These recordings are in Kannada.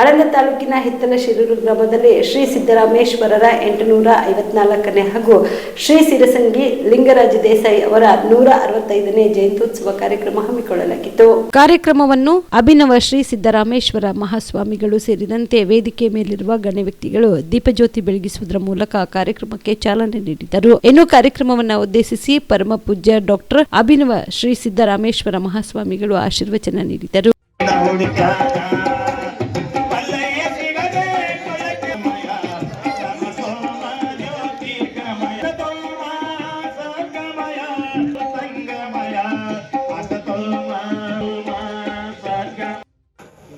ಆಳಂದ ತಾಲೂಕಿನ ಹಿತ್ತಲ ಶಿರೂರು ಗ್ರಾಮದಲ್ಲಿ ಶ್ರೀ ಸಿದ್ದರಾಮೇಶ್ವರರ ಎಂಟುನೂರ ಐವತ್ನಾಲ್ಕನೇ ಹಾಗೂ ಶ್ರೀ ಸಿರಸಂಗಿ ಲಿಂಗರಾಜ ದೇಸಾಯಿ ಅವರ ನೂರ ಅರವತ್ತೈದನೇ ಜಯಂತ್ಯುತ್ಸವ ಕಾರ್ಯಕ್ರಮ ಹಮ್ಮಿಕೊಳ್ಳಲಾಗಿತ್ತು. ಕಾರ್ಯಕ್ರಮವನ್ನು ಅಭಿನವ ಶ್ರೀ ಸಿದ್ದರಾಮೇಶ್ವರ ಮಹಾಸ್ವಾಮಿಗಳು ಸೇರಿದಂತೆ ವೇದಿಕೆ ಮೇಲಿರುವ ಗಣ್ಯ ವ್ಯಕ್ತಿಗಳು ದೀಪಜ್ಯೋತಿ ಬೆಳಗಿಸುವುದರ ಮೂಲಕ ಕಾರ್ಯಕ್ರಮಕ್ಕೆ ಚಾಲನೆ ನೀಡಿದರು. ಇನ್ನು ಕಾರ್ಯಕ್ರಮವನ್ನು ಉದ್ದೇಶಿಸಿ ಪರಮ ಪೂಜ್ಯ ಡಾಕ್ಟರ್ ಅಭಿನವ ಶ್ರೀ ಸಿದ್ದರಾಮೇಶ್ವರ ಮಹಾಸ್ವಾಮಿಗಳು ಆಶೀರ್ವಚನ ನೀಡಿದರು.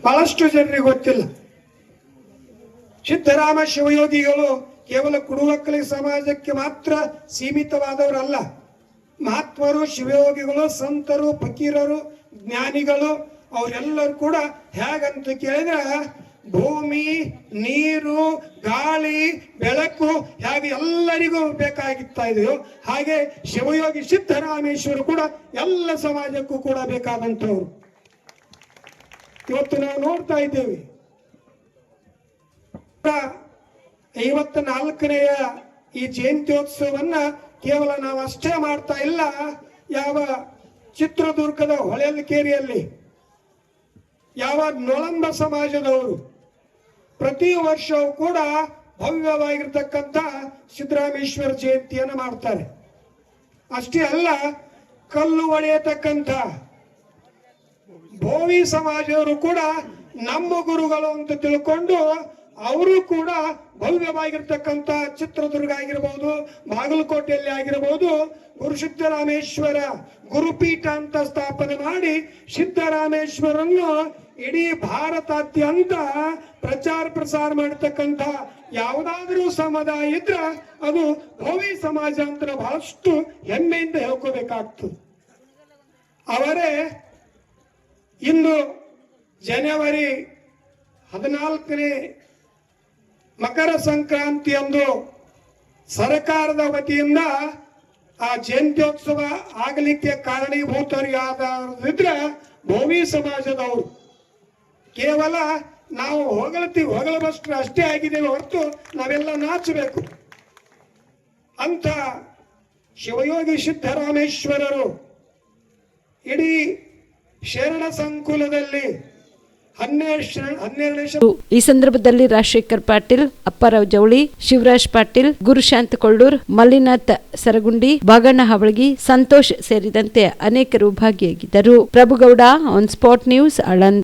ಬಹಳಷ್ಟು ಜನರಿಗೆ ಗೊತ್ತಿಲ್ಲ. ಸಿದ್ದರಾಮ ಶಿವಯೋಗಿಗಳು ಕೇವಲ ಕುಡುವಕ್ಕಲಿ ಸಮಾಜಕ್ಕೆ ಮಾತ್ರ ಸೀಮಿತವಾದವರಲ್ಲ. ಮಹಾತ್ಮರು, ಶಿವಯೋಗಿಗಳು, ಸಂತರು, ಫಕೀರರು, ಜ್ಞಾನಿಗಳು, ಅವರೆಲ್ಲರೂ ಕೂಡ ಹೇಗಂತ ಕೇಳಿದ್ರೆ ಭೂಮಿ, ನೀರು, ಗಾಳಿ, ಬೆಳಕು ಹೇಗೆ ಎಲ್ಲರಿಗೂ ಬೇಕಾಗಿತ್ತಾ ಇದೆಯೋ ಹಾಗೆ ಶಿವಯೋಗಿ ಸಿದ್ದರಾಮೇಶ್ವರು ಕೂಡ ಎಲ್ಲ ಸಮಾಜಕ್ಕೂ ಕೂಡ ಬೇಕಾದಂಥವ್ರು. ಇವತ್ತು ನಾವು ನೋಡ್ತಾ ಇದ್ದೇವೆ. ಐವತ್ತ ನಾಲ್ಕನೆಯ ಈ ಜಯಂತ್ಯೋತ್ಸವವನ್ನ ಕೇವಲ ನಾವು ಅಷ್ಟೇ ಮಾಡ್ತಾ ಇಲ್ಲ, ಯಾವ ಚಿತ್ರದುರ್ಗದ ಹೊಳೆಲ್ಕೇರಿಯಲ್ಲಿ, ಯಾವ ನೊಳಂಬ ಸಮಾಜದವರು ಪ್ರತಿ ವರ್ಷವೂ ಕೂಡ ಭವ್ಯವಾಗಿರ್ತಕ್ಕಂಥ ಸಿದ್ದರಾಮೇಶ್ವರ ಜಯಂತಿಯನ್ನು ಮಾಡ್ತಾರೆ. ಅಷ್ಟೇ ಅಲ್ಲ, ಕಲ್ಲು ಒಡೆಯತಕ್ಕಂಥ ಭೋವಿ ಸಮಾಜದವರು ಕೂಡ ನಮ್ಮ ಗುರುಗಳು ಅಂತ ತಿಳ್ಕೊಂಡು ಅವರು ಕೂಡ ಭವ್ಯವಾಗಿರ್ತಕ್ಕಂಥ ಚಿತ್ರದುರ್ಗ ಆಗಿರ್ಬೋದು, ಬಾಗಲಕೋಟೆಯಲ್ಲಿ ಆಗಿರ್ಬೋದು ಗುರು ಸಿದ್ದರಾಮೇಶ್ವರ ಗುರುಪೀಠ ಅಂತ ಸ್ಥಾಪನೆ ಮಾಡಿ ಸಿದ್ದರಾಮೇಶ್ವರನ್ನು ಇಡೀ ಭಾರತಾದ್ಯಂತ ಪ್ರಚಾರ ಪ್ರಸಾರ ಮಾಡತಕ್ಕಂಥ ಯಾವುದಾದ್ರೂ ಸಮುದಾಯ ಇದ್ರ ಅದು ಭೋವಿ ಸಮಾಜ ಅಂತ ಬಹಳಷ್ಟು ಹೆಮ್ಮೆಯಿಂದ ಹೇಳ್ಕೋಬೇಕಾಗ್ತದೆ. ಅವರೇ ಇಂದು ಜನವರಿ ಹದಿನಾಲ್ಕನೇ ಮಕರ ಸಂಕ್ರಾಂತಿಯಂದು ಸರ್ಕಾರದ ವತಿಯಿಂದ ಆ ಜಯಂತ್ಯೋತ್ಸವ ಆಗಲಿಕ್ಕೆ ಕಾರಣೀಭೂತರು ಯಾವ್ದಾದ್ರೆ ಭೋವಿ ಸಮಾಜದವರು. ಕೇವಲ ನಾವು ಹೊಗಳ್ತೀವಿ ಹೊಗಳಬಷ್ಟು ಅಷ್ಟೇ ಆಗಿದ್ದೇವೆ ಹೊರತು ನಾವೆಲ್ಲ ನಾಚಬೇಕು. ಅಂತ ಶಿವಯೋಗಿ ಸಿದ್ದರಾಮೇಶ್ವರರು ಇಡೀ ಶರಣ ಸಂಕುಲದಲ್ಲಿ ಈ ಸಂದರ್ಭದಲ್ಲಿ ರಾಜಶೇಖರ್ ಪಾಟೀಲ್, ಅಪ್ಪಾರಾವ್ ಜವಳಿ, ಶಿವರಾಜ್ ಪಾಟೀಲ್, ಗುರುಶಾಂತ್ ಕೊಳ್ಳೂರ್, ಮಲ್ಲಿನಾಥ್ ಸರಗುಂಡಿ, ಬಾಗಣ್ಣ ಹವಳಗಿ, ಸಂತೋಷ್ ಸೇರಿದಂತೆ ಅನೇಕರು ಭಾಗಿಯಾಗಿದ್ದರು. Prabhugouda on spot news Aland